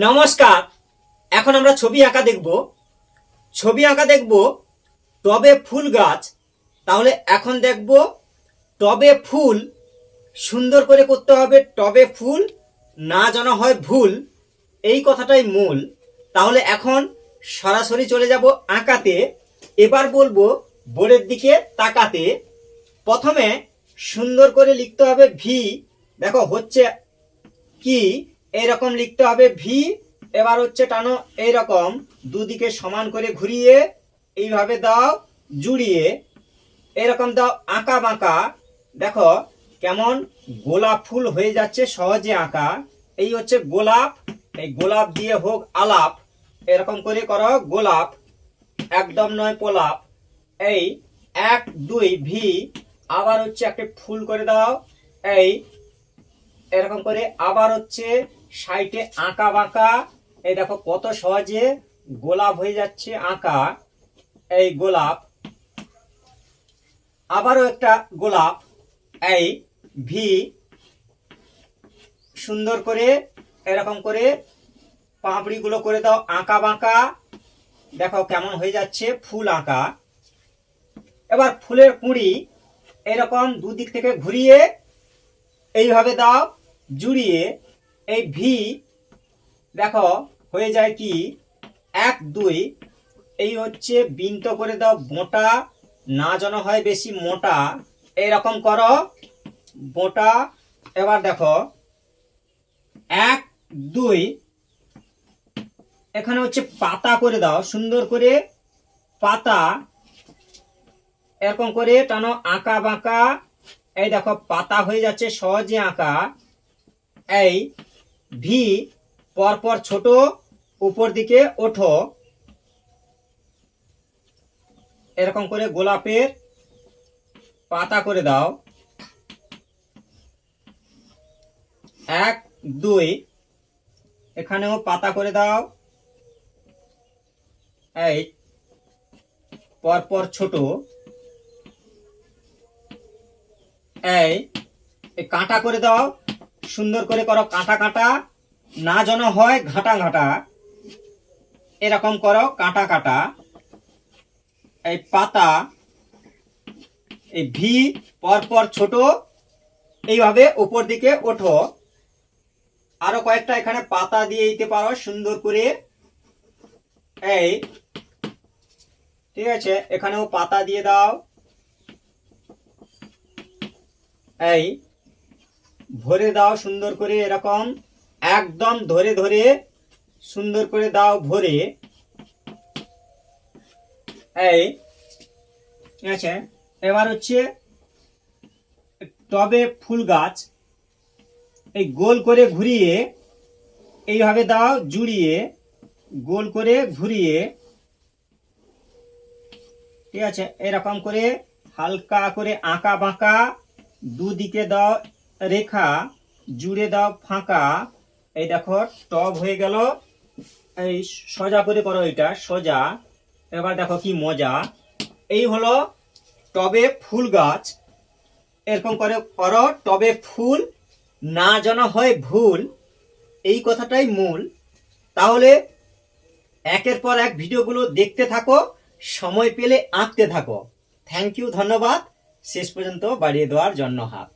নমস্কার। এখন আমরা ছবি আঁকা দেখব। ছবি আঁকা দেখব টবে ফুল গাছ। তাহলে এখন দেখব টবে ফুল। সুন্দর করে করতে হবে টবে ফুল, না যেন হয় ভুল। এই কথাটাই মূল। তাহলে এখন সরাসরি চলে যাব আঁকাতে। এবার বলব বোর্ডের দিকে তাকাতে। প্রথমে সুন্দর করে লিখতে হবে ভি। দেখো হচ্ছে কি? এরকম লিখতে হবে ভি এবার হচ্ছে টানো এইরকম দুদিকে সমান করে ঘুরিয়ে, এইভাবে দাও, জুড়িয়ে, এরকম দাও, আঁকা বাঁকা, দেখো কেমন গোলাপ ফুল হয়ে যাচ্ছে, সহজে আঁকা, এই হচ্ছে গোলাপ, এই গোলাপ দিয়ে হোক আলাপ, এরকম করে করো গোলাপ, একদম নয় পোলাপ, এই এক, দুই ভি আবার হচ্ছে একটা ফুল করে দাও, এই এরকম করে আবার হচ্ছে সাইটে আঁকা বাঁকা। এই দেখো কত সহজে গোলাপ হয়ে যাচ্ছে আঁকা। এই গোলাপ। আবারও একটা গোলাপ। এই ভি সুন্দর করে এরকম করে পাঁপড়িগুলো করে দাও আঁকা বাঁকা। দেখো কেমন হয়ে যাচ্ছে ফুল আঁকা। এবার ফুলের কুঁড়ি এরকম দুদিক থেকে ঘুরিয়ে এইভাবে দাও। জুড়িয়ে এই ভি দেখো, হয়ে যায় কি? এক, দুই। এই হচ্ছে বিন্ত করে দাও, মোটা না যেন হয় বেশি মোটা। এইরকম করো, মোটা। এবার দেখো, এক, দুই। এখানে হচ্ছে পাতা করে দাও, সুন্দর করে পাতা। এরকম করে টানো আঁকা বাঁকা এই দেখো, পাতা হয়ে যাচ্ছে, সহজে আঁকা। এই ভি পরপর ছোট, উপর দিকে ওঠো। এরকম করে গোলাপের পাতা করে দাও। এক, দুই, এখানেও পাতা করে দাও। এই পরপর ছোট। এই কাঁটা করে দাও। সুন্দর করে করো, কাঁটা কাঁটা। না যেন হয় ঘাটা ঘাটা। এরকম করো, কাঁটা কাঁটা। এই পাতা, এই ভি পরপর ছোট। এইভাবে উপর দিকে ওঠো। আরও কয়েকটা এখানে পাতা দিয়ে দিতে পারো, সুন্দর করে। এই, ঠিক আছে, এখানেও পাতা দিয়ে দাও। এই ভরে দাও সুন্দর করে এরকম, একদম ধরে ধরে সুন্দর করে দাও ভরে। এই, ঠিক আছে? এবার হচ্ছে টবে ফুল গাছ, এই গোল করে ঘুরিয়ে, এইভাবে দাও জুড়িয়ে, গোল করে ঘুরিয়ে, ঠিক আছে? এরকম করে হালকা করে আঁকা বাঁকা দুদিকে দাও রেখা জুড়ে দাও ফাঁকা। এই দেখো, টব হয়ে গেল। এই সোজা করে করো এটা, সোজা। এবার দেখো কি মজা। এই হলো টবে ফুল গাছ। এরকম করে করো, টবে ফুল না যেন হয় ভুল। এই কথাটাই মূল। তাহলে একের পর এক ভিডিওগুলো দেখতে থাকো, সময় পেলে আঁকতে থাকো। থ্যাংক ইউ ধন্যবাদ। শেষ পর্যন্ত বাড়িয়ে দেওয়ার জন্য হাত।